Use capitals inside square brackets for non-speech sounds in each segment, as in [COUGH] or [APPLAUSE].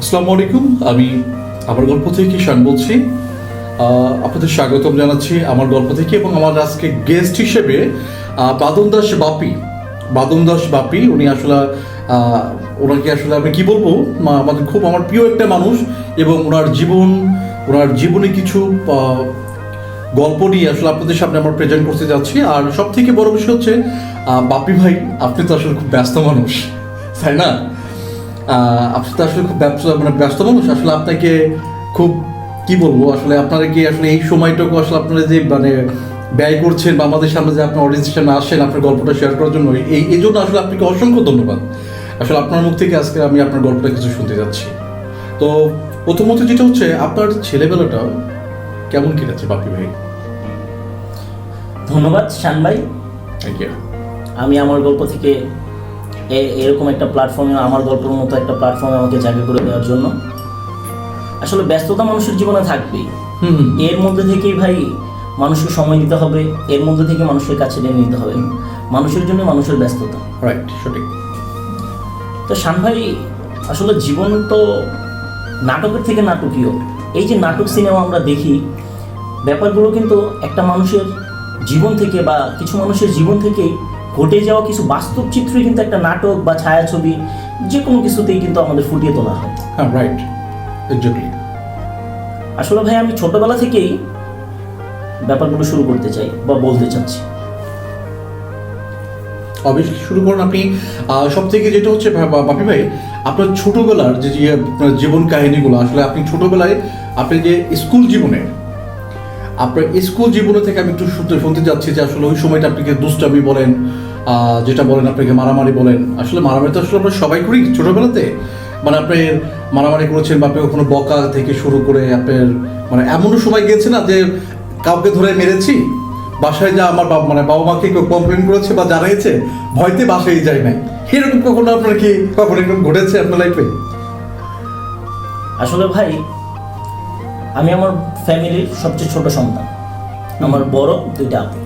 আসসালামু আলাইকুম। আমি আমার গল্প থেকে শান বলছি। আপনাদের স্বাগতম জানাচ্ছি আমার গল্প থেকে এবং আমার আজকে গেস্ট হিসেবে বাদন দাস বাপি। বাদন দাস বাপি, উনি আসলে ওনাকে আসলে আমি কি বলব? আমাদের খুব আমার প্রিয় একটা মানুষ এবং ওনার জীবন, ওনার জীবনে কিছু গল্প নিয়ে আসলে আপনাদের সামনে আমার প্রেজেন্ট করতে যাচ্ছি। আর সব থেকে বড় বিষয় হচ্ছে বাপি ভাই, আপনি তো আসলে খুব ব্যস্ত মানুষ, তাই না? আপনি তো আসলে খুব ব্যস্ত মানে ব্যস্ত মানুষ আসলে আপনাকে খুব কি বলব আসলে আপনারা কি আসলে এই সময়টুকু আসলে আপনারা যে মানে ব্যয় করছেন বা আমাদের সামনে যে আপনার অডিয়েন্সের সামনে আসেন আপনার গল্পটা শেয়ার করার জন্য এই এই জন্য আসলে আপনাকে অসংখ্য ধন্যবাদ। আসলে আপনার মুখ থেকে আজকে আমি আপনার গল্পটা কিছু শুনতে যাচ্ছি। তো প্রথমত যেটা হচ্ছে আপনার ছেলেবেলাটা কেমন কেটেছে বাপি ভাই? ধন্যবাদ শান ভাই। থ্যাংক ইউ আমি আমার গল্প থেকে এরকম একটা প্ল্যাটফর্মে আমার গল্পের মতো একটা প্ল্যাটফর্মে আমাকে জায়গা করে দেওয়ার জন্য। আসলে ব্যস্ততা মানুষের জীবনে থাকবেই। এর মধ্যে থেকেই ভাই মানুষকে সময় দিতে হবে এর মধ্যে থেকে মানুষের কাছে টেনে নিতে হবে। মানুষের জন্য মানুষের ব্যস্ততা। রাইট সঠিক। তো শান ভাই আসলে জীবন তো নাটকের থেকে নাটকীয়। এই যে নাটক সিনেমা আমরা দেখি ব্যাপারগুলো কিন্তু একটা মানুষের জীবন থেকে বা কিছু মানুষের জীবন থেকেই ঘটে যাওয়া কিছু বাস্তব চিত্রই কিন্তু একটা নাটক বা ছায়াছবি যে কোনো কিছুতেই কিন্তু আমাদের ফুটিয়ে তোলা হয়। হ্যাঁ রাইট এক্স্যাক্টলি আসলে ভাই আমি ছোটবেলা থেকেই ব্যাপারগুলো শুরু করতে চাই বা বলতে চাচ্ছি। অবশ্যই শুরু করুন আপনি। সব থেকে যেটা হচ্ছে বাপি ভাই আপনার ছোটবেলার যে যে জীবন কাহিনীগুলো আসলে আপনি ছোটবেলায় আপনি যে স্কুল জীবনে আপনার স্কুল জীবনে থেকে আমি একটু শুনতে শুনতে যাচ্ছি যে আসলে ওই সময়টা আপনাকে দুষ্টামি বলেন যেটা বলেন আপনাকে মারামারি বলেন, আসলে মারামারি তো আসলে আমরা সবাই করি ছোটবেলাতে। মানে আপনি মারামারি করেছেন বা আপনি বকা থেকে শুরু করে আপনার মানে এমনও সময় গিয়েছে না যে কাউকে ধরে মেরেছি, বাসায় যা আমার বাবা মানে বাবা মাকে কেউ কমপ্লেন করেছে বা জানিয়েছে, ভয়তে বাসায় যায় নাই। এরকম কখনো আপনার কি কখনো এরকম ঘটেছে আপনার লাইফে আসলে ভাই আমি আমার ফ্যামিলির সবচেয়ে ছোট সন্তান। আমার বড় দুইটা আপু।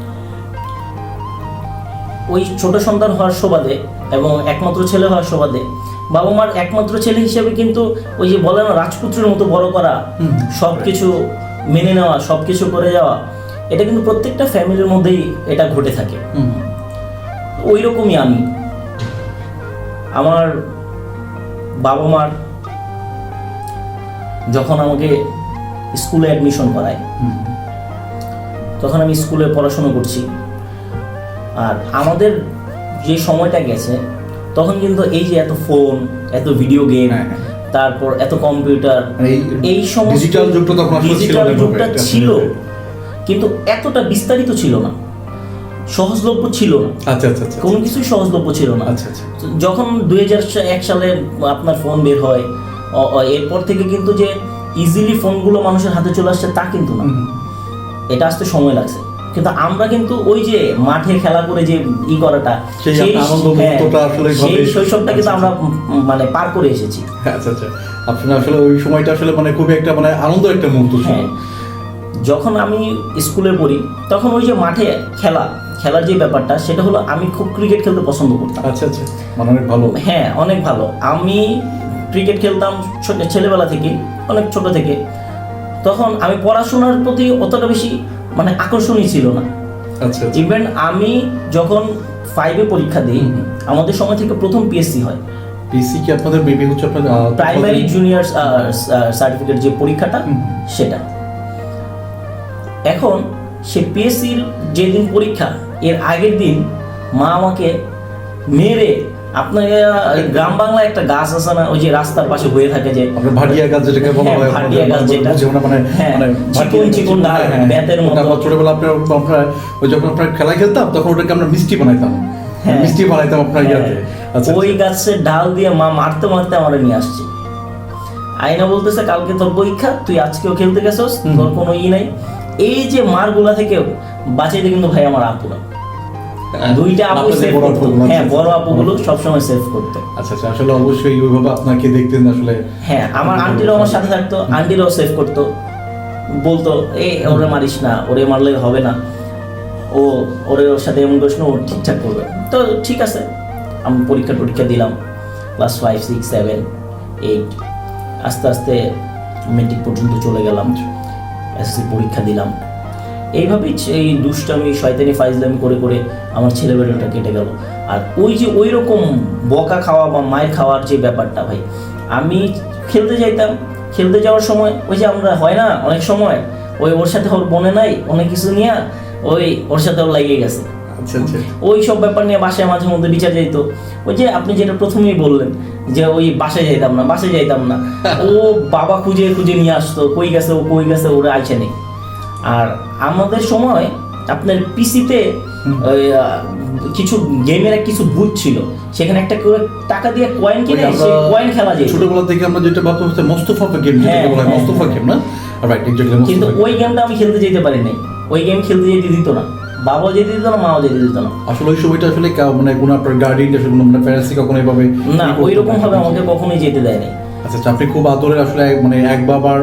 ওই ছোট সন্তান হওয়ার সুবাদে এবং একমাত্র ছেলে হওয়ার সুবাদে বাবা মার একমাত্র ছেলে হিসেবে কিন্তু ওই যে বলে না রাজপুত্রের মতো বড় করা। সব কিছু মেনে নেওয়া সব কিছু করে যাওয়া এটা কিন্তু প্রত্যেকটা ফ্যামিলির মধ্যেই এটা ঘটে থাকে। ওই রকমই আমি। আমার বাবা মার যখন আমাকে স্কুলে অ্যাডমিশন করায়। তখন আমি স্কুলে পড়াশোনা করছি। আর আমাদের যে সময়টা গেছে তখন কিন্তু এই যে এত ফোন এত ভিডিও গেম হ্যাঁ, হ্যাঁ। তারপর এত কম্পিউটার মানে এই সমস্ত ডিজিটাল যুগটা তখন ছিল ডিজিটাল যুগটা ছিল। কিন্তু এতটা বিস্তারিত ছিল না। সহজলভ্য ছিল না। আচ্ছা আচ্ছা আচ্ছা কোনো কিছুই সহজলভ্য ছিল না। আচ্ছা আচ্ছা। যখন দুই এক সালে আপনার ফোন বের হয় এরপর থেকে কিন্তু যে ইজিলি ফোনগুলো মানুষের হাতে চলে আসছে তা কিন্তু না। এটা আসতে সময় লাগছে। কিন্তু আমরা কিন্তু ওই যে মাঠে খেলা করে যে ই করাটা সেই হ্যাঁ। শৈশবটা কিন্তু আচ্ছা, আমরা মানে পার করে এসেছি। আচ্ছা আচ্ছা। আপনার আসলে ওই সময়টা আসলে মানে খুবই একটা মানে আনন্দ একটা মুহূর্ত ছিল। হ্যাঁ। যখন আমি স্কুলে পড়ি তখন ওই যে মাঠে খেলা খেলার যে ব্যাপারটা সেটা হলো আমি খুব ক্রিকেট খেলতে পছন্দ করতাম। আচ্ছা আচ্ছা। মানে অনেক ভালো। হ্যাঁ অনেক ভালো। আমি ক্রিকেট খেলতাম ছোট ছেলেবেলা থেকে অনেক ছোট থেকে। তখন আমি পড়াশোনার প্রতি অতটা বেশি মানে আকর্ষণই ছিল না। আচ্ছা আচ্ছা। ইভেন আমি যখন ফাইভে পরীক্ষা দিই আমাদের সময় থেকে প্রথম পিএসসি হয়। পিসি কি আপনাদের মেবি হচ্ছে আপনার আহ, প্রাইমারি জুনিয়র সার্টিফিকেট যে পরীক্ষাটা সেটা। এখন সে পিএসসির যেদিন পরীক্ষা এর আগের দিন মা আমাকে মেরে আপনার আহ, গ্রাম বাংলায় একটা গাছ আছে না ওই যে রাস্তার পাশে হয়ে থাকে যে ভাটিয়া গাছ যেটাকে বলা হ্যাঁ, হয় ভাটিয়া গাছ যেটা। বুঝে মানে হ্যাঁ, মানে চিকন চিকন ডাল, হ্যাঁ, হ্যাঁ, বেতের মতো। আমরা ছোটবেলা আপনার আমরা ওই যখন আপনার খেলা খেলতাম তখন ওটাকে আমরা মিষ্টি বানাইতাম। মিষ্টি বানাইতাম আপনার ইয়াতে। আচ্ছা ওই গাছের ডাল দিয়ে মা মারতে মারতে আমার নিয়ে আসছে। আয়না বলতেছে কালকে তোর পরীক্ষা তুই আজকেও খেলতে গেছস তোর কোনো ই নাই। এই যে মারগুলা থেকে বাঁচাইতে কিন্তু ভাই আমার আপুরা হ্যাঁ, দুইটা আপু সেভ করতো। হ্যাঁ বড়। আপুগুলো সবসময় সেভ করতো। আচ্ছা আচ্ছা আসলে অবশ্যই ওইভাবে আপনাকে দেখতেন আসলে হ্যাঁ আমার আন্টিরাও আমার সাথে থাকতো আন্টিরাও সেভ করতো। বলতো এ ওরে মারিস না ওরে মারলে হবে না। ও ওরে ওর সাথে এমন করিস না ও ঠিকঠাক করবে। তো ঠিক আছে আমি পরীক্ষা টরীক্ষা দিলাম class five six seven eight আস্তে আস্তে মেট্রিক পর্যন্ত চলে গেলাম। এসএসসি পরীক্ষা দিলাম। এইভাবেই এই দুষ্টামি শয়তানি ফাইজলামি করে করে আমার ছেলেবেলাটা কেটে গেল। আর ওই যে ওই রকম বকা খাওয়া বা মায়ের খাওয়ার যে ব্যাপারটা ভাই আমি খেলতে যাইতাম। খেলতে যাওয়ার সময় ওই যে আমরা হয় না অনেক সময় ওই ওর সাথে ওর বনে নাই অনেক কিছু নিয়ে ওই ওর সাথে ওর লাগিয়ে গেছে। আচ্ছা আচ্ছা। ওই সব ব্যাপার নিয়ে বাসায় মাঝে মধ্যে বিচার যাইত। ওই যে আপনি যেটা প্রথমেই বললেন যে ওই বাসায় যাইতাম না বাসায় যাইতাম না। [LAUGHS] ও বাবা খুঁজে খুঁজে নিয়ে আসতো কই গেছে ও কই গেছে ওরা আইছে নেই। আর আমাদের সময় আপনার পিসিতে কিছু গেমের কিছু বুথ ছিল। সেখানে একটা করে টাকা দিয়ে কয়েন কিনে সেই কয়েন খেলা যেত। ছোটবেলা থেকে আমরা যেটা ভাবতাম হচ্ছে মোস্তফা গেম হ্যাঁ, যেটাকে বলা হয় হ্যাঁ, মোস্তফা হ্যাঁ। গেম না? রাইট এক্স্যাক্টলি কিন্তু ওই গেমটা আমি খেলতে যেতে পারি নাই। ওই গেম খেলতে যেতে দিত না। বাবাও যেতে দিত না মাও যেতে দিত না। আসলে ওই সময়টা আসলে মানে কোনো আপনার গার্ডিয়ান আসলে কোনো মানে প্যারেন্টসই কখনো এভাবে না ওই রকম ভাবে আমাকে কখনোই যেতে দেয়নি আচ্ছা আচ্ছা, আপনি খুব আদরের আসলে মানে এক বাবার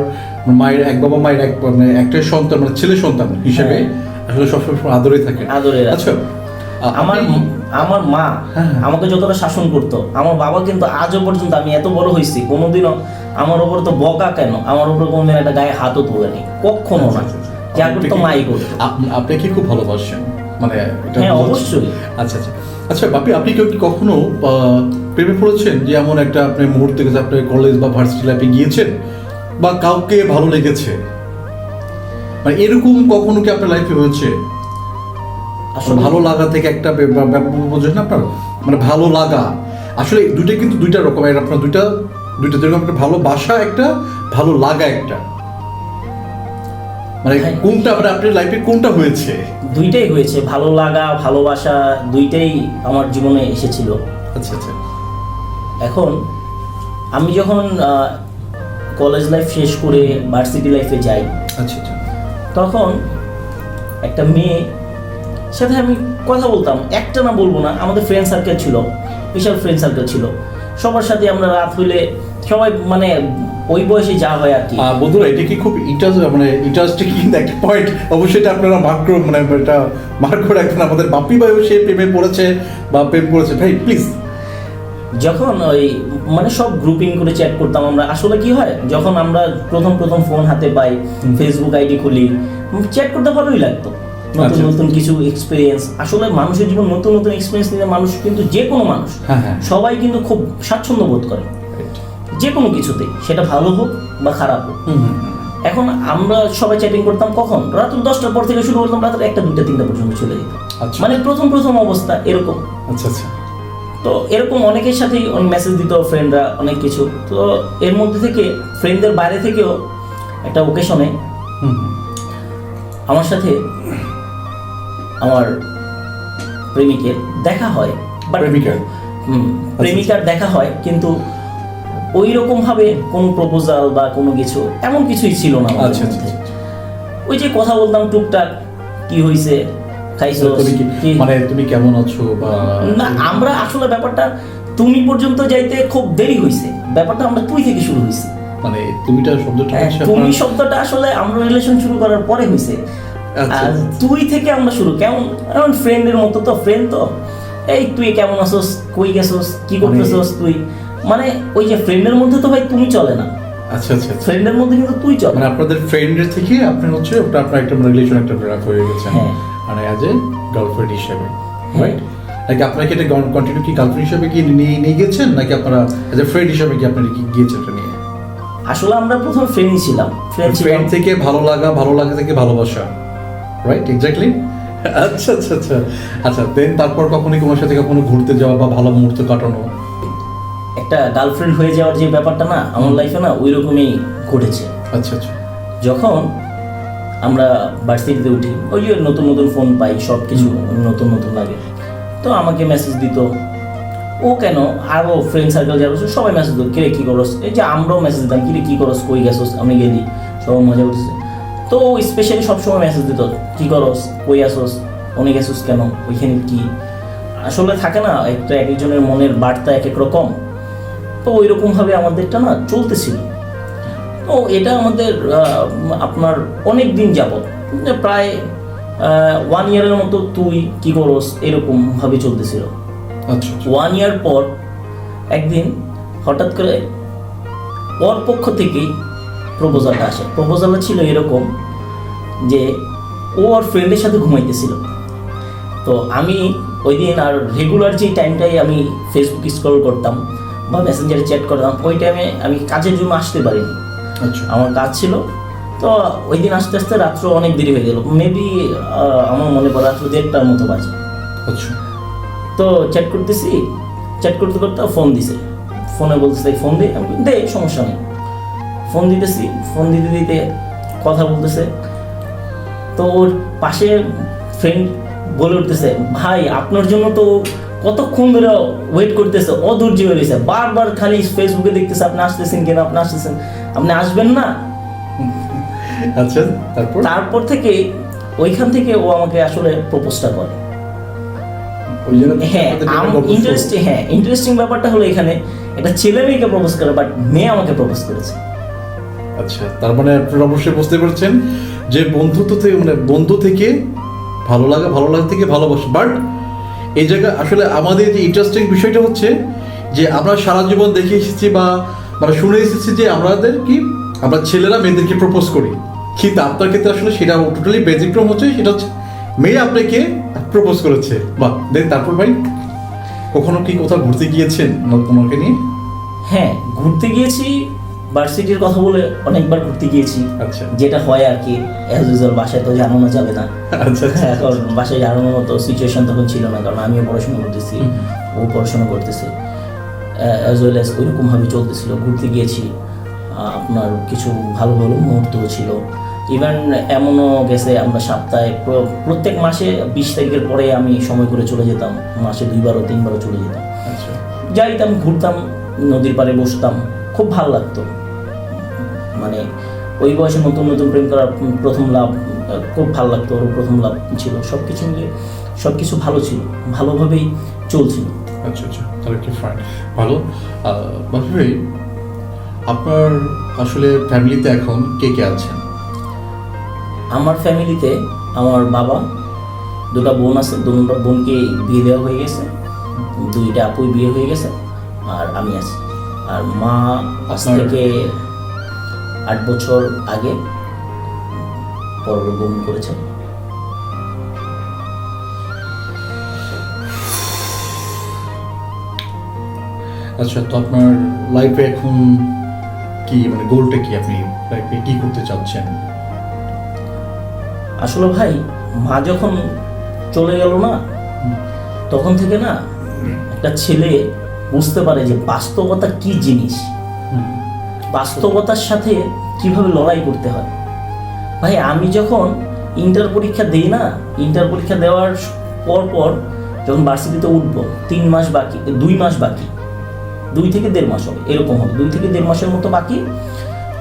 মায়ের এক বাবা মায়ের এক মানে একটা সন্তান মানে ছেলে সন্তান হিসেবে আসলে সবসময় আদরে থাকে আদরের আছে। আচ্ছা আমার আমার মা হ্যাঁ। আমাকে যতটা শাসন করতো আমার বাবা কিন্তু আজও পর্যন্ত আমি এত বড় হয়েছি কোনোদিনও আমার উপর তো বকা কেন আমার উপর কোনোদিন একটা গায়ে হাতও তোলেনি কখনো না আচ্ছা, আচ্ছা, আচ্ছা। যা আপনি করতো মাই করতো আপনি কি খুব ভালোবাসেন মানে হ্যাঁ, অবশ্যই। আচ্ছা আচ্ছা আচ্ছা বাপি আপনি কেউ কি কখনো আহ, প্রেমে পড়েছেন যে এমন একটা আপনি মুহূর্তে গেছে আপনি কলেজ বা ভার্সিটি লাইফে গিয়েছেন বা কাউকে ভালো লেগেছে? মানে এরকম কখনো কি আপনার লাইফে হয়েছে? আসলে ভালো লাগা থেকে একটা বোঝেন না আপনার? মানে ভালো লাগা। আসলে দুইটা কিন্তু দুইটা রকমের আপনার দুইটা দুইটা যেরকম একটা ভালোবাসা একটা ভালো লাগা একটা। মানে হ্যাঁ। কোনটা মানে আপনার লাইফে কোনটা হয়েছে? দুইটাই হয়েছে ভালো লাগা ভালোবাসা দুইটাই আমার জীবনে এসেছিল। আচ্ছা আচ্ছা। এখন আমি যখন কলেজ লাইফ শেষ করে ভার্সিটি লাইফে যাই। আচ্ছা আচ্ছা। তখন একটা মেয়ে সাথে আমি কথা বলতাম একটা না বলব না আমাদের ফ্রেন্ড সার্কেল ছিল বিশাল ফ্রেন্ড সার্কেল ছিল। সবার সাথে আমরা রাত হইলে সবাই মানে ওই বয়সে যা হয় আর কি। আহ, বন্ধুরা এটা কি খুব ইন্টারেস্ট মানে ইন্টারেস্টিং কিন্তু একটা পয়েন্ট অবশ্যই এটা আপনারা মার্ক মানে এটা মার্ক করে রাখবেন। আমাদের বাপি ভাইও সে প্রেমে পড়েছে বা প্রেম করেছে। ভাই প্লিজ যখন ওই মানে সব গ্রুপিং করে চ্যাট করতাম আমরা। আসলে কি হয়? যখন আমরা প্রথম প্রথম ফোন হাতে পাই ফেসবুক আইডি খুলি চ্যাট করতে ভালোই লাগতো। নতুন আচ্ছা। নতুন কিছু এক্সপিরিয়েন্স আসলে মানুষের জীবন নতুন নতুন এক্সপিরিয়েন্স নিলে মানুষ কিন্তু যে কোনো মানুষ হ্যাঁ হ্যাঁ। সবাই কিন্তু খুব স্বাচ্ছন্দ্য বোধ করে। যে কোনো কিছুতে সেটা ভালো হোক বা খারাপ হোক। এখন আমরা সবাই চ্যাটিং করতাম কখন? রাত দশটার পর থেকে শুরু করতাম রাত একটা দুটা তিনটা পর্যন্ত চলে যেত। আচ্ছা। মানে প্রথম প্রথম অবস্থা এরকম। আচ্ছা আচ্ছা। তো এরকম অনেকের সাথেই মেসেজ দিত ফ্রেন্ডরা অনেক কিছু তো এর মধ্যে থেকে ফ্রেন্ডদের বাইরে থেকেও একটা ওকেশনে। আমার সাথে আমার প্রেমিকের দেখা হয় বা প্রেমিকার? হুম, প্রেমিকার দেখা হয় কিন্তু ওই রকম ভাবে কোনো প্রপোজাল বা কোনো কিছু এমন কিছুই ছিল না আচ্ছা আচ্ছা। আচ্ছা। ওই যে কথা বলতাম টুকটাক কি হয়েছে খাইছো কি মানে তুমি কেমন আছো বা না আমরা আসলে ব্যাপারটা তুমি পর্যন্ত যাইতে খুব দেরি হয়েছে ব্যাপারটা আমরা তুই থেকে শুরু হয়েছে মানে তুমিটা শব্দটা হ্যাঁ, তুমি শব্দটা আসলে আমরা রিলেশন শুরু করার পরে হয়েছে আচ্ছা, আচ্ছা। তুই থেকে আমরা শুরু। কেমন? এমন ফ্রেন্ডের মতো তো ফ্রেন্ড তো। এই তুই কেমন আছোস? কই গেছোস? কি করতেছোস তুই? মানে ওই যে ফ্রেন্ডের মধ্যে তো ভাই তুমি চলে না। আচ্ছা আচ্ছা আচ্ছা। ফ্রেন্ডের মধ্যে কিন্তু তুই চলে। মানে আপনাদের ফ্রেন্ডের থেকে আপনার হচ্ছে আপনার একটা রিলেশন একটা রাখ হয়ে গেছে। হ্যাঁ। মানে অ্যাজ এ গার্লফ্রেন্ড হিসেবে। রাইট নাকি আপনাকে এটা কন্টিনিউ কি গার্লফ্রেন্ড হিসেবে কি নিয়ে নিয়ে গেছেন নাকি আপনারা অ্যাজ এ ফ্রেন্ড হিসেবে কি আপনারা কি গিয়েছেন এটা নিয়ে? আসলে আমরা প্রথম ফ্রেন্ডই ছিলাম। ফ্রেন্ড ছিলাম। ফ্রেন্ড থেকে ভালো লাগা ভালো লাগা থেকে ভালোবাসা রাইট এক্স্যাক্টলি আচ্ছা আচ্ছা আচ্ছা। আচ্ছা দেন তারপর কখনো তোমার সাথে কখনো ঘুরতে যাওয়া বা ভালো মুহূর্ত কাটানো? একটা গার্লফ্রেন্ড হয়ে যাওয়ার যে ব্যাপারটা না আমার লাইফে না ওই রকমই ঘটেছে। আচ্ছা আচ্ছা। যখন আমরা ভার্সিটিতে উঠি। ওই যে নতুন নতুন ফোন পাই সব কিছু নতুন নতুন লাগে। তো আমাকে মেসেজ দিত। ও কেন? আরও ফ্রেন্ড সার্কেল যারা সবাই মেসেজ দিত কিরে কী করস? এই যে আমরাও মেসেজ দিতাম কিরে কী করস? কই গেছস? আমি গেলি সবাই মজা উঠেছে তো ও স্পেশালি সবসময় মেসেজ দিত কী করস? কই আসস? উনি গেছস কেন? ওইখানে কি? আসলে থাকে না একটা এক একজনের মনের বার্তা এক এক রকম। তো ওই রকমভাবে আমাদেরটা না চলতেছিল। তো এটা আমাদের আপনার অনেক দিন যাবত প্রায় ওয়ান ইয়ারের মতো তুই কি করস এরকম ভাবে চলতেছিল। আচ্ছা আচ্ছা। ওয়ান ইয়ার পর একদিন হঠাৎ করে ওর পক্ষ থেকেই প্রপোজালটা আসে। প্রপোজালটা ছিল এরকম যে ও ওর ফ্রেন্ডের সাথে ঘুমাইতেছিল। তো আমি ওই দিন আর রেগুলার যে টাইমটাই আমি ফেসবুক স্ক্রল করতাম বা মেসেঞ্জারে চ্যাট করতাম ওই টাইমে আমি কাজের জন্য আসতে পারিনি। আচ্ছা আমার কাজ ছিল। তো ওই দিন আস্তে আস্তে রাত্র অনেক দেরি হয়ে গেল। মেবি আমার মনে পড়ে রাত্র দেড়টার মতো বাজে। আচ্ছা। তো চ্যাট করতেছি। চ্যাট করতে করতে ফোন দিছে। ফোনে বলতেছে ফোন দে। আমি দে সমস্যা নেই। ফোন দিতেছি। ফোন দিতে দিতে কথা বলতেছে। তো ওর পাশে ফ্রেন্ড বলে উঠতেছে ভাই আপনার জন্য তো কতক্ষণ ধরে ওয়েট করতেছে? অধৈর্য হয়ে গেছে বারবার খালি ফেসবুকে দেখতেছে আপনি আসতেছেন কেন আপনি আসতেছেন। আপনি আসবেন না? আচ্ছা তারপর? তারপর থেকে ওইখান থেকে ও আমাকে আসলে প্রপোজটা করে। হ্যাঁ ইন্টারেস্টিং হ্যাঁ ইন্টারেস্টিং ব্যাপারটা হলো এখানে একটা ছেলে মেয়েকে প্রপোজ করে বাট মেয়ে আমাকে প্রপোজ করেছে। আচ্ছা তার মানে আপনারা অবশ্যই বুঝতে পারছেন যে বন্ধুত্ব থেকে মানে বন্ধু থেকে ভালো লাগা ভালো লাগা থেকে ভালোবাসা বাট এই জায়গায় আসলে আমাদের যে ইন্টারেস্টিং বিষয়টা হচ্ছে যে আমরা সারা জীবন দেখে এসেছি বা মানে শুনে এসেছি যে আমাদের কি, আমরা ছেলেরা মেয়েদেরকে প্রপোজ করি। কিন্তু আপনার ক্ষেত্রে আসলে সেটা টোটালি ব্যতিক্রম হচ্ছে, সেটা হচ্ছে মেয়ে আপনাকে প্রপোজ করেছে। বা দেন তারপর ভাই, কখনো কি কোথাও ঘুরতে গিয়েছেন? তোমাকে নিয়ে? হ্যাঁ ঘুরতে গিয়েছি ভার্সিটির কথা বলে অনেকবার ঘুরতে গিয়েছি। আচ্ছা। যেটা হয় আর কি অ্যাজ ইউজুয়াল বাসায় তো জানানো যাবে না। আচ্ছা আচ্ছা এখন বাসায় জানানোর মতো সিচুয়েশন তখন ছিল না কারণ আমিও পড়াশোনা করতেছি ও পড়াশোনা করতেছে। অ্যাজ ওয়েল অ্যাজ ওইরকমভাবে চলতেছিল ঘুরতে গিয়েছি। আপনার কিছু ভালো ভালো মুহূর্তও ছিল। ইভেন এমনও গেছে আমরা সপ্তাহে প্রত্যেক মাসে বিশ তারিখের পরে আমি সময় করে চলে যেতাম। মাসে দুইবারও তিনবারও চলে যেতাম। যাইতাম ঘুরতাম নদীর পাড়ে বসতাম। খুব ভালো লাগতো। মানে ওই বয়সে নতুন নতুন প্রেম করার প্রথম লাভ খুব ভালো লাগতো ওর প্রথম লাভ ছিল। সব কিছু মিলিয়ে সব কিছু ভালো ছিল ভালোভাবেই চলছিল। আচ্ছা আচ্ছা তাহলে কি ফাইন ভালো। বাকি ভাই আপনার আসলে ফ্যামিলিতে এখন কে কে আছেন? আমার ফ্যামিলিতে আমার বাবা দুটো বোন আছে দুটো বোনকে বিয়ে দেওয়া হয়ে গেছে দুইটা আপুই বিয়ে হয়ে গেছে আর আমি আছি। আর মা আজ থেকে আট বছর আগে পরলোকগমন করেছে। আচ্ছা তো আপনার লাইফে এখন কি মানে গোলটা কি আপনি? লাইফে কি করতে চাচ্ছেন? আসলে ভাই মা যখন চলে গেল না তখন থেকে না একটা ছেলে বুঝতে পারে যে বাস্তবতা কি জিনিস? বাস্তবতার সাথে কীভাবে লড়াই করতে হয়? ভাই আমি যখন ইন্টার পরীক্ষা দেই না ইন্টার পরীক্ষা দেওয়ার পর পর যখন ভার্সিটিতে উঠবো তিন মাস বাকি দুই মাস বাকি দুই থেকে দেড় মাস হবে এরকম হবে দুই থেকে দেড় মাসের মতো বাকি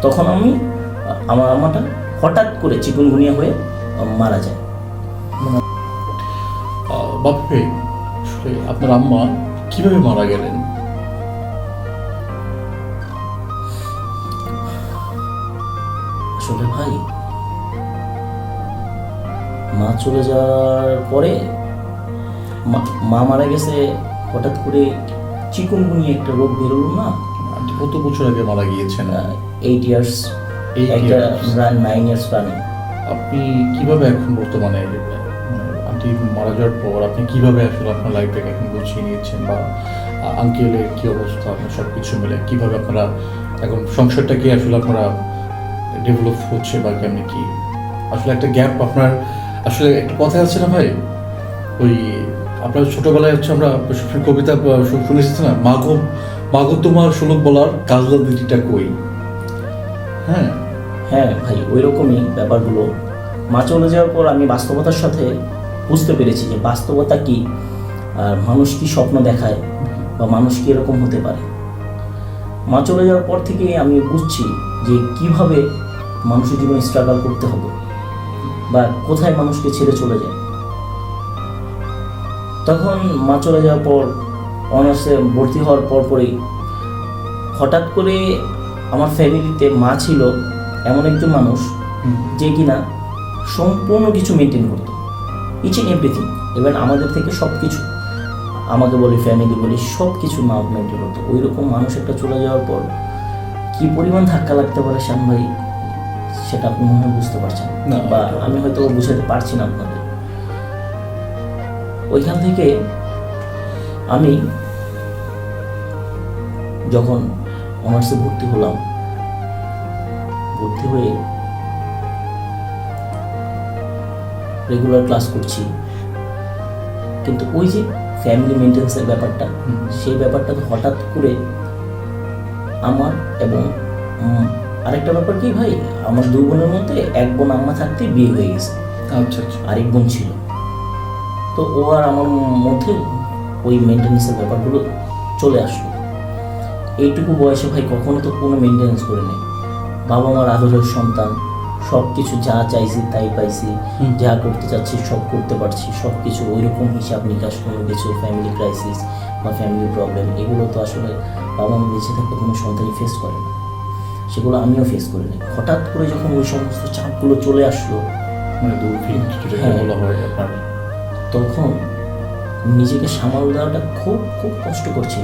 তখন আমি আমার আম্মাটা হঠাৎ করে চিকুনগুনিয়া হয়ে মারা যায়। বাপু ভাই আসলে আপনার আম্মা কীভাবে মারা গেলেন? ভাই মা চলে যাওয়ার পরে মা- মারা গেছে হঠাৎ করে চিকুনগুনিয়া একটা রোগ বেরোলো না? কত বছর আগে মারা গিয়েছেন? এইট ইয়ার্স একটা নাইন ইয়ার্স রানিং আপনি কীভাবে এখন বর্তমানে মানে আন্টি মারা যাওয়ার পর আপনি কীভাবে আসলে আপনার লাইফটাকে এখন গুছিয়ে নিয়েছেন বা আঙ্কেলের কি অবস্থা আপনার সব কিছু মিলে কীভাবে আপনারা এখন সংসারটাকে আসলে আপনারা ডেভেলপ হচ্ছে বা কেমনি কি? আসলে একটা গ্যাপ আপনার আসলে একটা কথা আছে না ভাই? ওই আপনার ছোটবেলায় হচ্ছে আমরা কবিতা আহ, শু- শুনে এসেছি না? মাগো মাগো তোমার সুলভ বলার কাজলা দিদিটা কই? হ্যাঁ? হ্যাঁ ভাই ওই রকমই ব্যাপারগুলো। মা চলে যাওয়ার পর আমি বাস্তবতার সাথে বুঝতে পেরেছি যে বাস্তবতা কি আর মানুষ কি স্বপ্ন দেখায় বা মানুষ কি এরকম হতে পারে। মা চলে যাওয়ার পর থেকে আমি বুঝছি যে কীভাবে মানুষের জীবনে স্ট্রাগল করতে হবে বা কোথায় মানুষকে ছেড়ে চলে যায়। তখন মা চলে যাওয়ার পর, অনার্সে ভর্তি হওয়ার পর পরেই হঠাৎ করে আমার ফ্যামিলিতে মা ছিল এমন একজন মানুষ যে কিনা সম্পূর্ণ কিছু মেনটেন করতো। ইচ এন্ড এভরিথিং ইভেন আমাদের থেকে সব কিছু আমাকে বলি ফ্যামিলি বলি সব কিছু মা মেনটেন করতো। ওই রকম মানুষ একটা চলে যাওয়ার পর কি পরিমাণ ধাক্কা লাগতে পারে শ্যাম ভাই? সেটা আপনি মনে হয় বুঝতে পারছেন না, বা আমি হয়তো বুঝাতে পারছি না। আপনাদের। ওইখান থেকে আমি যখন অনার্সে ভর্তি হলাম ভর্তি হয়ে রেগুলার ক্লাস করছি। কিন্তু ওই যে ফ্যামিলি মেনটেন্সের ব্যাপারটা সেই ব্যাপারটা তো হঠাৎ করে আমার এবং আরেকটা ব্যাপার কি ভাই? আমার দু বোনের মধ্যে এক বোন আম্মা থাকতে বিয়ে হয়ে গেছে। আচ্ছা আচ্ছা। আরেক বোন ছিল। তো ও আর আমার মধ্যে ওই মেনটেন্সের ব্যাপারগুলো চলে আসলো। এইটুকু বয়সে ভাই কখনো তো কোনো মেনটেন্স করে নেই। বাবা মার আদরের সন্তান সব কিছু যা চাইছি তাই পাইছি। যা করতে চাচ্ছি সব করতে পারছি। সব কিছু ওই রকম হিসাব নিকাশ কোনো কিছু ফ্যামিলি ক্রাইসিস বা ফ্যামিলি প্রবলেম এগুলো তো আসলে বাবা মা বেঁচে থাকতে কোনো সন্তানই ফেস করে না। সেগুলো আমিও ফেস করে নিই। হঠাৎ করে যখন ওই সমস্ত চাপগুলো চলে আসলো মানে হ্যাঁ। আপনার। তখন নিজেকে সামাল দেওয়াটা খুব খুব কষ্ট করছিল।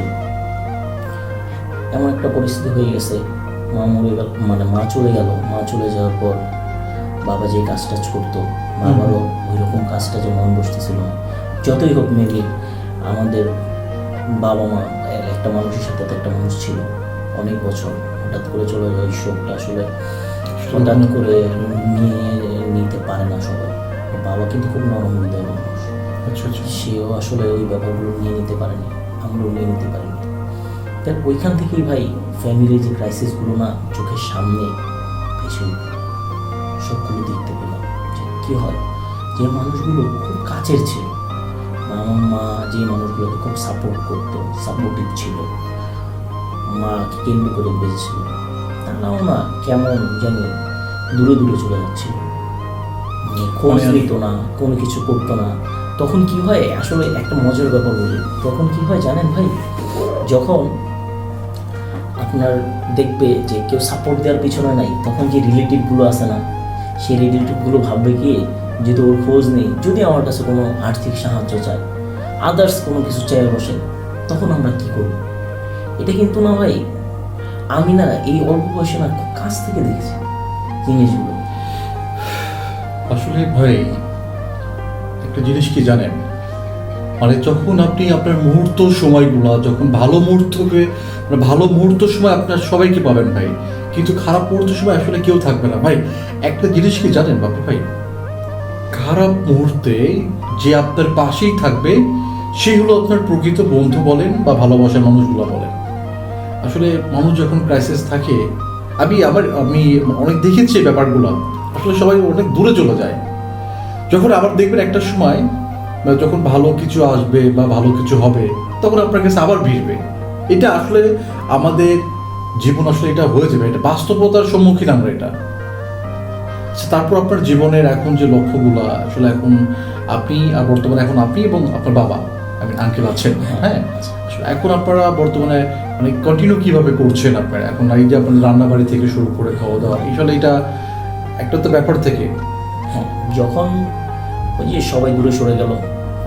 এমন একটা পরিস্থিতি হয়ে গেছে। মা মরে গেল মানে মা চলে গেল। মা চলে যাওয়ার পর বাবা যে কাজ টাজ করতো বাবারও ওই রকম কাজটা যে মন বসতেছিল না। যতই হোক মেবি আমাদের বাবা মা একটা মানুষের সাথে একটা মানুষ ছিল। অনেক বছর হঠাৎ করে চলে যায় ওই শোকটা আসলে হঠাৎ করে নিয়ে নিতে পারে না সবাই। বাবা কিন্তু খুব নরম হৃদয় মানুষ। আচ্ছা আচ্ছা। সেও আসলে ওই ব্যাপারগুলো নিয়ে নিতে পারেনি আমরাও নিয়ে নিতে পারিনি। তাই ওইখান থেকেই ভাই ফ্যামিলির যে ক্রাইসিসগুলো না চোখের সামনে ভেসে। সবগুলো দেখতে পেলাম যে কী হয় যে মানুষগুলো খুব কাছের ছিল। আমার মা যে মানুষগুলোকে খুব সাপোর্ট করতো সাপোর্টিভ ছিল। মাকে কেন্দ্র করে বেঁচেছিল। তারাও না কেমন জানি দূরে দূরে চলে যাচ্ছিল। খোঁজ মানে- নিত না কোনো কিছু করতো না। তখন কি হয় আসলে একটা মজার ব্যাপার বলি। তখন কি হয় জানেন ভাই? যখন আপনার দেখবে যে কেউ সাপোর্ট দেওয়ার পিছনে নাই তখন যে রিলেটিভগুলো আছে না সেই রিলেটিভগুলো ভাববে কি যদি ওর খোঁজ নেই যদি আমার কাছে কোনো আর্থিক সাহায্য চায় আদার্স কোনো কিছু চাই বসে তখন আমরা কি করব? এটা কিন্তু না ভাই, আমি না এই অল্প বয়সে না কাছ থেকে দেখেছি জিনিসগুলো। আসলে ভাই, একটা জিনিস কি জানেন? মানে যখন আপনি আপনার মুহূর্ত সময়গুলো, যখন ভালো মুহূর্তকে মানে ভালো মুহূর্ত সময় আপনার সবাইকে পাবেন ভাই, কিন্তু খারাপ মুহূর্ত সময় আসলে কেউ থাকবে না। ভাই, একটা জিনিস কি জানেন বাপু ভাই? খারাপ মুহূর্তে যে আপনার পাশেই থাকবে, সেই হলো আপনার প্রকৃত বন্ধু বলেন বা ভালোবাসার মানুষগুলো বলেন। আসলে মানুষ যখন ক্রাইসিস থাকে আমি আবার আমি অনেক দেখেছি ব্যাপারগুলো। আসলে সবাই অনেক দূরে চলে যায়। যখন আবার দেখবেন একটা সময় যখন ভালো কিছু আসবে বা ভালো কিছু হবে তখন আপনার কাছে আবার ভিড়বে। এটা আসলে আমাদের জীবন আসলে এটা হয়ে যাবে। এটা বাস্তবতার সম্মুখীন আমরা এটা। আচ্ছা, তারপর আপনার জীবনের এখন যে লক্ষ্যগুলো আসলে এখন আপনি আর বর্তমানে এখন আপনি এবং আপনার বাবা। আঙ্কেল আছেন হ্যাঁ এখন আপনারা বর্তমানে মানে কন্টিনিউ কীভাবে করছেন আপনারা? এখন এই যে আপনার রান্নাবাড়ি থেকে শুরু করে খাওয়া দাওয়া আসলে এটা একটা তো ব্যাপার থেকে। হ্যাঁ যখন ওই যে সবাই দূরে সরে গেল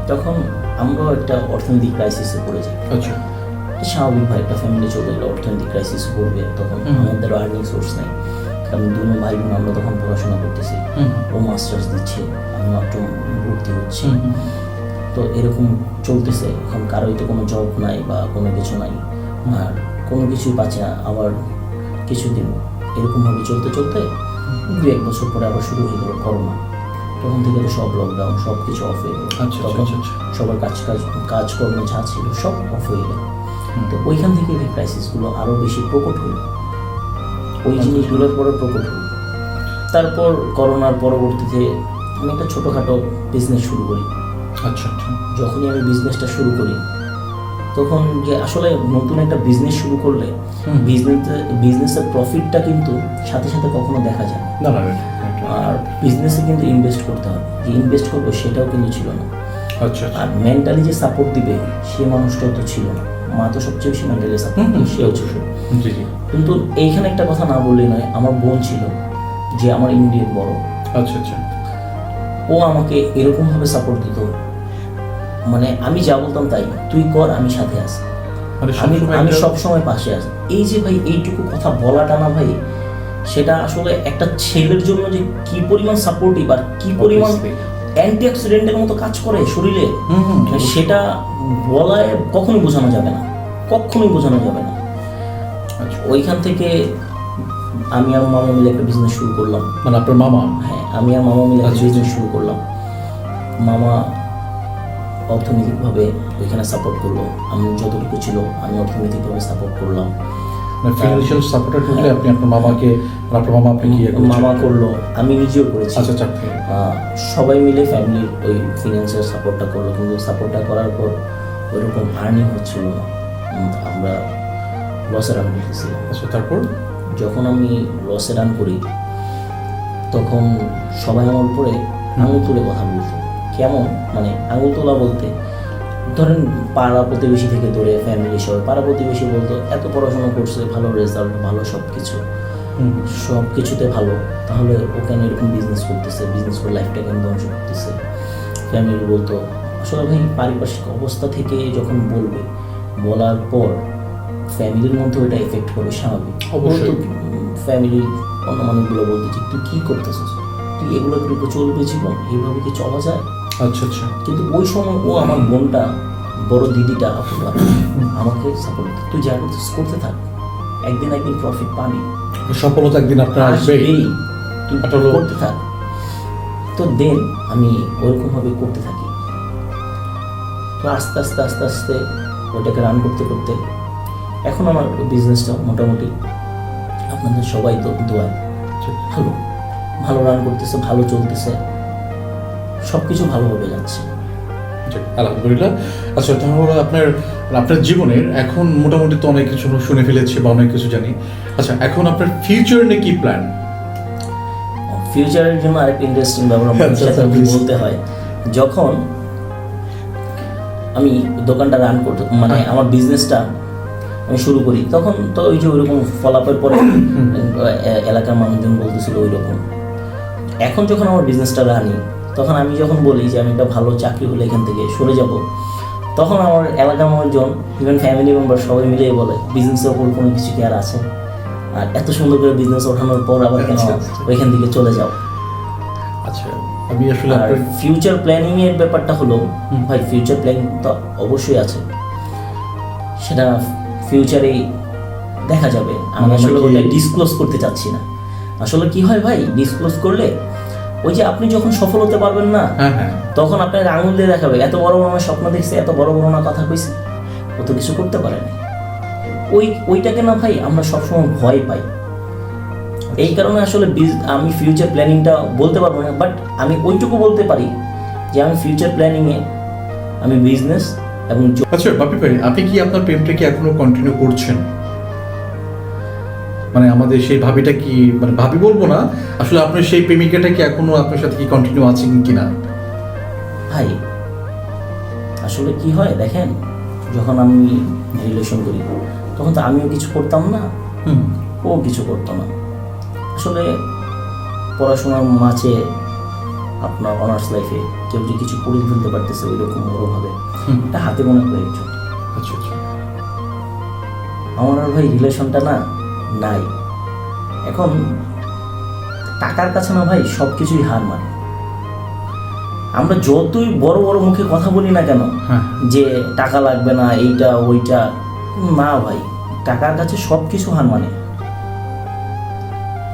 তখন আমরাও একটা অর্থনৈতিক ক্রাইসিসে পড়ে যাই। আচ্ছা। এটা স্বাভাবিক ভাই একটা ফ্যামিলি চলে গেলে অর্থনৈতিক ক্রাইসিস পড়বে তখন আমাদের আর্নিং সোর্স নেই। কারণ দুনো ভাই বোন আমরা তখন পড়াশোনা করতেছি। ও মাস্টার্স দিচ্ছে আমি মাত্র ভর্তি হচ্ছি। তো এরকম চলতেছে। এখন কারোই তো কোনো জব নাই বা কোনো কিছু নাই। আর কোনো কিছুই পাচ্ছে না আবার কিছুদিন এরকমভাবে চলতে চলতে দু এক বছর পরে আবার শুরু হয়ে গেল করোনা তখন থেকে তো সব লকডাউন সব কিছু অফ হয়ে গেল। আচ্ছা, তখন আচ্ছা, আচ্ছা। সবার কাজ কাজ কাজকর্ম যা ছিল সব অফ হয়ে গেল। তো ওইখান থেকে এই ক্রাইসিসগুলো আরও বেশি প্রকট হলো। ওই। জিনিসগুলোর পরে প্রকট হলো। তারপর করোনার পরবর্তীতে আমি একটা ছোটোখাটো বিজনেস শুরু করি। আচ্ছা যখনই আমি বিজনেসটা শুরু করি তখন যে আসলে নতুন একটা বিজনেস শুরু করলে বিজনেস বিজনেসের প্রফিটটা কিন্তু সাথে সাথে কখনো দেখা যায় না। আর বিজনেসে কিন্তু ইনভেস্ট করতে হবে। যে ইনভেস্ট করব সেটাও কিন্তু ছিল না। আচ্ছা আচ্ছা। আর মেন্টালি যে সাপোর্ট দিবে সে মানুষটাও তো ছিল। না মা তো সবচেয়ে বেশি মেন্টালি সাপোর্ট সেও ছিল। কিন্তু এইখানে একটা কথা না বললেই নয় আমার বোন ছিল যে আমার ইমিডিয়েট বড়। আচ্ছা আচ্ছা। ও আমাকে এরকমভাবে সাপোর্ট দিত মানে আমি যা বলতাম তাই। তুই কর আমি সাথে আছি। মানে আমি সবসময় আমি সব সময় পাশে আছি। এই যে ভাই এইটুকু কথা বলাটা না ভাই সেটা আসলে একটা ছেলের জন্য যে কি পরিমাণ সাপোর্টিভ আর কি পরিমাণ. অ্যান্টি অক্সিডেন্টের মতো কাজ করে শরীরে হুম, সেটা বলায় কখনোই বোঝানো যাবে না। কখনোই বোঝানো যাবে না। আচ্ছা। ওইখান থেকে আমি আর মামা মিলে একটা বিজনেস শুরু করলাম। মানে আপনার মামা? হ্যাঁ আমি আর মামা মিলে একটা আচ্ছা, বিজনেস শুরু করলাম। মামা অর্থনৈতিকভাবে ওইখানে সাপোর্ট করল আমি যতটুকু ছিল আমি অর্থনৈতিকভাবে সাপোর্ট করলাম। ফিনান্সিয়াল সাপোর্টার ঢুকলে আপনি আপনার মামাকে আপনার মামা আপনি গিয়ে মামা করল আমি নিজেও করেছি। আচ্ছা আহ, সবাই মিলে ফ্যামিলির ওই ফিনান্সিয়াল সাপোর্টটা করল কিন্তু সাপোর্টটা করার পর ওইরকম আর্নিং হচ্ছিল না। আমরা লসে রান করতেছিলাম আচ্ছা তারপর? যখন আমি লসে রান করি তখন সবাই আমার উপরে আঙুল তুলে কথা বলতো। কেমন? মানে আঙুল তোলা বলতে ধরেন পাড়া প্রতিবেশী থেকে ধরে ফ্যামিলি সবাই পাড়া প্রতিবেশী বলতো এত পড়াশোনা করছে ভালো রেজাল্ট ভালো সব কিছু সব কিছুতে ভালো। তাহলে ওখানে এরকম বিজনেস করতেছে বিজনেস করে লাইফটা কেন ধ্বংস করতেছে? ফ্যামিলি বলতো আসলে ভাই পারিপার্শ্বিক অবস্থা থেকে যখন বলবে বলার পর ফ্যামিলির মধ্যে ওটা এফেক্ট করবে স্বাভাবিক। অবশ্যই। ফ্যামিলির অন্য মানুষগুলো বলতে যে তুই কী করতেছিস? তুই এগুলো করে চলবে জীবন এইভাবে কি চলা যায়? আচ্ছা আচ্ছা। কিন্তু ওই সময় ও আমার বোনটা বড় দিদিটা আপুরা আমাকে সাপোর্ট তুই যা করতেছিস করতে থাক। একদিন একদিন প্রফিট পাবি। সফলতা একদিন আপনার আসবেই। তুই করতে থাক। তো দেন আমি ওরকমভাবে করতে থাকি। তো আস্তে আস্তে আস্তে আস্তে ওটাকে রান করতে করতে এখন আমার বিজনেসটা মোটামুটি আপনাদের সবাই তো দোয়ায়। ভালো। ভালো রান করতেছে ভালো চলতেছে সব কিছু ভালোভাবে যাচ্ছে। আলহামদুলিল্লাহ। আচ্ছা তাহলে আপনার আপনার জীবনের এখন মোটামুটি তো অনেক কিছু শুনে ফেলেছি বা অনেক কিছু জানি। আচ্ছা এখন আপনার ফিউচার নিয়ে কি প্ল্যান ফিউচারের জন্য আরেকটা ইন্টারেস্টিং ব্যাপার আচ্ছা, please. বলতে হয়। যখন আমি দোকানটা রান করতে মানে হ্যাঁ। আমার বিজনেসটা আমি শুরু করি তখন তো ওই যে ওইরকম ফলাফের পরে এলাকার মানুষজন বলতেছিল ওই রকম এখন যখন আমার বিজনেসটা রানি তখন আমি যখন বলি যে আমি একটা ভালো চাকরি হলে এখান থেকে সরে যাব তখন আমার এলাকার মানুষজন ইভেন ফ্যামিলি মেম্বার সবাই মিলেই বলে বিজনেসের ওপর কোনো কিছু কি আর আছে? আর এত সুন্দর করে বিজনেস ওঠানোর পর আবার কেন আচ্ছা, আচ্ছা। ওইখান থেকে চলে যাও? আচ্ছা আমি আসলে আর ফিউচার প্ল্যানিং এর ব্যাপারটা হলো ভাই ফিউচার প্ল্যানিং তো অবশ্যই আছে। সেটা ফিউচারেই দেখা যাবে। আমি মানে আসলে ওটা ডিসক্লোজ করতে চাচ্ছি না। আসলে কি হয় ভাই? ডিসক্লোজ করলে ওই যে আপনি যখন সফল হতে পারবেন না হ্যাঁ হ্যাঁ। তখন আপনার আঙুল দিয়ে দেখাবে এত বড় বড় স্বপ্ন দেখছে এত বড় বড় না কথা কইছে ও তো কিছু করতে পারে না ওই ওইটাকে না ভাই আমরা সবসময় ভয় পাই। এই কারণে আসলে আমি ফিউচার প্ল্যানিংটা বলতে পারব না বাট আমি ওইটুকু বলতে পারি যে আমি ফিউচার প্ল্যানিংয়ে আমি বিজনেস এবং আচ্ছা বাপি ভাই আপনি কি আপনার প্রেমটা কি এখনও কন্টিনিউ করছেন? মানে আমাদের সেই ভাবিটা কি মানে ভাবি বলব না আসলে আপনার সেই প্রেমিকাটা কি এখনও আপনার সাথে কি কন্টিনিউ আছেন কিনা? ভাই আসলে কি হয় দেখেন যখন আমি রিলেশন করি তখন তো আমিও কিছু করতাম না ও কিছু করতো না। আসলে পড়াশোনার মাঝে আপনার অনার্স লাইফে কেউ যে কিছু করে ফেলতে পারতেছে ওই রকম বড়োভাবে এটা হাতে মনে করে আচ্ছা আচ্ছা। আমার আর ভাই রিলেশনটা না নাই। এখন টাকার কাছে না ভাই সব কিছুই হার মানে। আমরা যতই বড় বড় মুখে কথা বলি না কেন হ্যাঁ। যে টাকা লাগবে না এইটা ওইটা না ভাই টাকার কাছে সব কিছু হার মানে।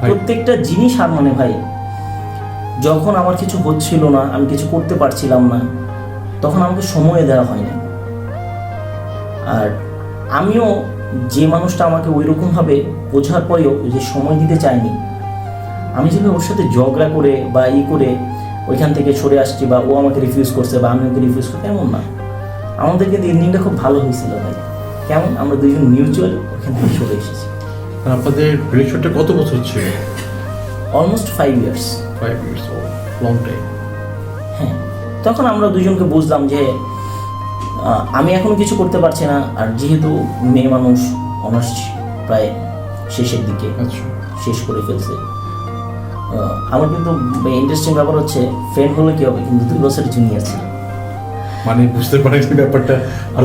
প্রত্যেকটা জিনিস হার মানে ভাই। যখন আমার কিছু হচ্ছিল না আমি কিছু করতে পারছিলাম না তখন আমাকে সময় দেওয়া হয়নি। আর আমিও যে মানুষটা আমাকে ওই রকমভাবে বোঝার পরেও যে সময় দিতে চায়নি আমি যেভাবে ওর সাথে ঝগড়া করে বা ই করে ওইখান থেকে সরে আসছি বা ও আমাকে রিফিউজ করছে বা আমি ওকে রিফিউজ করছি এমন না। আমাদের কিন্তু এন্ডিংটা খুব ভালো হয়েছিল ভাই। কেমন? আমরা দুজন মিউচুয়াল ওখান থেকে সরে এসেছি। আপনাদের রিলেশনটা কত বছর ছিল? Almost five years five years long time হ্যাঁ তখন আমরা দুজনকে বুঝলাম যে আমি এখন কিছু করতে পারছি না আর যেহেতু মেয়ে মানুষ অনার্স প্রায় শেষের দিকে আচ্ছা। শেষ করে ফেলছে। আমার কিন্তু ইন্টারেস্টিং ব্যাপার হচ্ছে ফ্রেন্ড হলে কি হবে? কিন্তু দুই বছর জুনিয়র ছিল। মানে বুঝতে পারিনি ব্যাপারটা।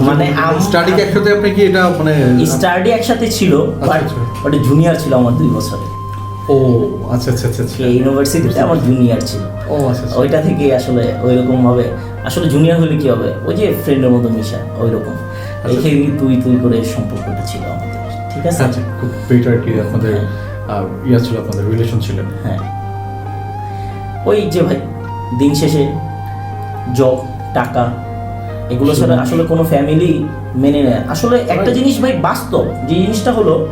মানে আম- স্টাডি একসাথে আপনি কি এটা মানে স্টাডি একসাথে ছিল বাট। ওটা জুনিয়র ছিল আমার দুই বছরের ও আচ্ছা আচ্ছা আচ্ছা আচ্ছা। ইউনিভার্সিটিতে আমার জুনিয়র ছিল। ও আচ্ছা আচ্ছা। ওইটা থেকে আসলে ওই রকম ভাবে আসলে জুনিয়র হলে কি হবে? ওই যে ফ্রেন্ডের মতো মিশা ওই রকম এখানে তুই তুই করে সম্পর্কটা ছিল আমাদের ঠিক আছে? আচ্ছা খুব বেটার কি আপনাদের ইয়া ছিল আপনাদের রিলেশন ছিলেন হ্যাঁ। ওই যে ভাই দিন শেষে জব টাকা এগুলো ছাড়া আসলে কোনো ফ্যামিলি মেনে নেয়। আসলে একটা জিনিস ভাই বাস্তব। যে জিনিসটা হলো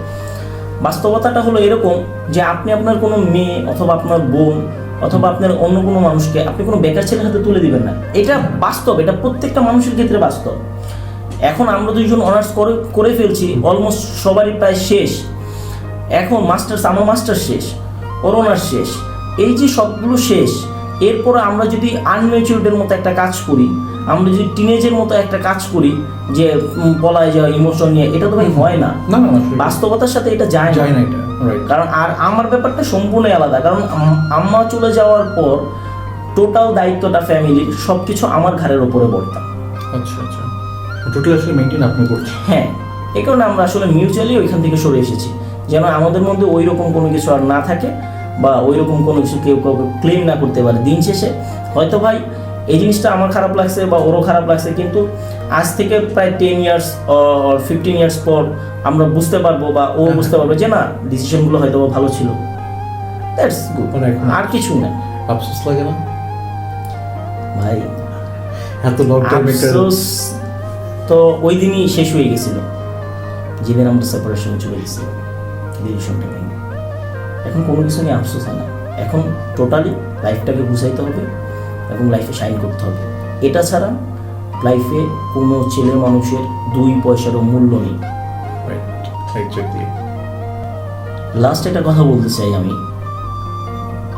বাস্তবতাটা হলো এরকম যে আপনি আপনার কোনো মেয়ে অথবা আপনার বোন অথবা আপনার অন্য কোনো মানুষকে, আপনি কোনো বেকার ছেলের হাতে তুলে দিবেন না। এটা বাস্তব, এটা প্রত্যেকটা মানুষের ক্ষেত্রে বাস্তব। এখন আমরা দুইজন অনার্স করে করে ফেলছি অলমোস্ট সবারই প্রায় শেষ। এখন মাস্টার্স আমার মাস্টার শেষ, ওর অনার্স শেষ। এই যে সবগুলো শেষ, এরপরে আমরা যদি আনমেচুরিটির মতো একটা কাজ করি আমরা যদি টিনেজের মতো একটা কাজ করি যে উম, পলায় যাওয়া ইমোশন নিয়ে এটা তো ভাই হয় না। না না না বাস্তবতার সাথে এটা যায় না। যায় কারণ আর আমার ব্যাপারটা সম্পূর্ণ আলাদা। কারণ আম- আম্মা চলে যাওয়ার পর টোটাল দায়িত্বটা ফ্যামিলির সব কিছু আমার ঘাড়ের ওপরে পড়তাম আচ্ছা আচ্ছা। টোটাল আসলে মেনটেন আপনি করছেন। হ্যাঁ এই কারণে আমরা আসলে মিউচুয়ালি ওইখান থেকে সরে এসেছি। যেন আমাদের মধ্যে ওই রকম কোনো কিছু আর না থাকে বা ওই রকম কোনো কিছু কেউ কাউকে ক্লেম না করতে পারে। দিন শেষে হয়তো ভাই এই জিনিসটা আমার খারাপ লাগছে বা ওরও খারাপ লাগছে কিন্তু আজ থেকে প্রায় ten years or fifteen years পর আমরা বুঝতে পারব বা ও বুঝতে পারবে যে না ডিসিশনগুলো হয়তো ভালো ছিল। দ্যাটস গুড আর কিছু না। আফসোস লাগে না? ভাই এত আফসোস তো ওই দিনই শেষ হয়ে গেছিল যেদিন আমরা সেপারেশনে চলে গেছি রিলেশনটা এখন কোনো কিছু নিয়ে আফসোস হয় না। এখন টোটালি লাইফটাকে বুঝাইতে হবে। এবং লাইফে শাইন করতে হবে। এটা ছাড়া লাইফে কোনো ছেলে মানুষের দুই পয়সারও মূল্য নেই। লাস্ট একটা কথা বলতে চাই আমি।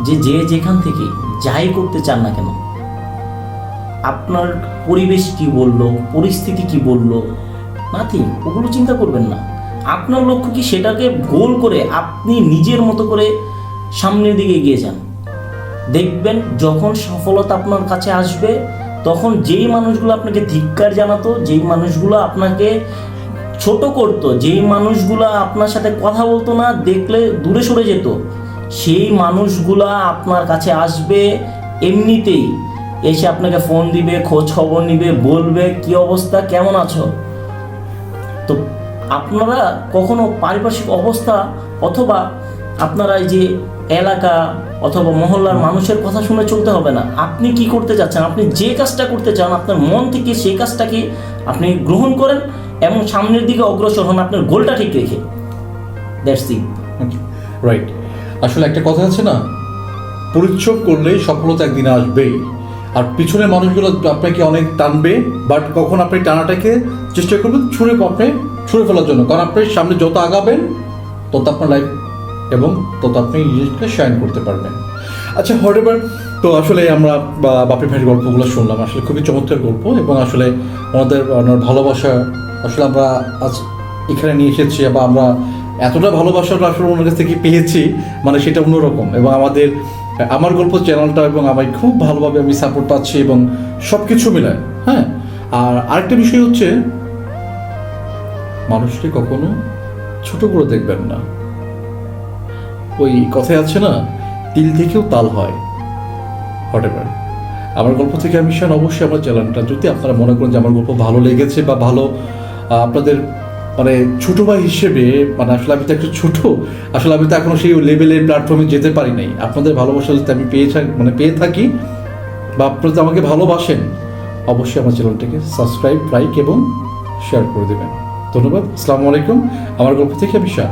যে যে যেখান থেকে যাই করতে চান না কেন আপনার পরিবেশ কি বলল পরিস্থিতি কি বলল নাথিং ওগুলো চিন্তা করবেন না। আপনার লক্ষ্য কি সেটাকে গোল করে আপনি নিজের মতো করে সামনের দিকে এগিয়ে যান? দেখবেন যখন সফলতা আপনার কাছে আসবে, তখন যেই মানুষগুলো আপনাকে ধিক্কার জানাতো, যেই মানুষগুলো আপনাকে ছোট করতো, যেই মানুষগুলো আপনার সাথে কথা বলতো না, দেখলে দূরে সরে যেত, সেই মানুষগুলা আপনার কাছে আসবে এমনিতেই। এসে আপনাকে ফোন দিবে, খোঁজ খবর নিবে, বলবে, কি অবস্থা? কেমন আছো? তো আপনারা কখনো পারিপার্শ্বিক অবস্থা অথবা আপনারা এই যে এলাকা অথবা মহল্লার মানুষের কথা শুনে চলতে হবে না। আপনি কি করতে চাচ্ছেন আপনি যে কাজটা করতে চান, আপনার মন থেকে সেই কাজটাকে আপনি গ্রহণ করেন? এবং সামনের দিকে অগ্রসর হন, আপনার গোলটা ঠিক রেখে। দ্যাটস ইট রাইট আসলে একটা কথা আছে না? পরিশ্রম করলেই সফলতা একদিন আসবেই। আর পিছনের মানুষগুলো আপনাকে অনেক টানবে বাট কখন আপনি টানাটাকে চেষ্টা করবেন, ছুঁড়ে, আপনি ছুঁড়ে ফেলার জন্য। কারণ আপনি সামনে যত আগাবেন, তত আপনার লাইফ এবং তত আপনি নিজেকে শাইন করতে পারবেন। আচ্ছা হরেবার তো আসলে আমরা বা- বাপি ভাইয়ের গল্পগুলো শুনলাম, আসলে খুবই চমৎকার গল্প এবং আসলে ওনাদের, ওনার ভালোবাসা, আসলে আমরা আজ এখানে নিয়ে এসেছি বা আমরা এতটা ভালোবাসাটা আসলে ওনার কাছ থেকে পেয়েছি মানে সেটা অন্যরকম এবং আমাদের, আমার গল্প চ্যানেলটা এবং আমায় খুব ভালোভাবে আমি সাপোর্ট পাচ্ছি এবং সব কিছু মিলায় হ্যাঁ? আর আরেকটা বিষয় হচ্ছে মানুষকে কখনো ছোট করে দেখবেন না। ওই কথায় আছে না, তিল থেকেও তাল হয়। হোয়াটেভার আমার গল্প থেকে আমি শান অবশ্যই আমার চ্যানেলটা, যদি আপনারা মনে করেন যে আমার গল্প ভালো লেগেছে বা ভালো আপনাদের মানে ছোট ভাই হিসেবে মানে আসলে আমি তো একটু ছোটো, আসলে আমি তো এখনও সেই লেভেলের প্ল্যাটফর্মে যেতে পারি নাই। আপনাদের ভালোবাসা যদি আমি পেয়ে থাকি মানে পেয়ে থাকি বা আপনারা আমাকে ভালোবাসেন, অবশ্যই আমার চ্যানেলটাকে সাবস্ক্রাইব লাইক এবং শেয়ার করে দেবেন। ধন্যবাদ, আসসালামু আলাইকুম। আমার গল্প থেকে আমি শাহ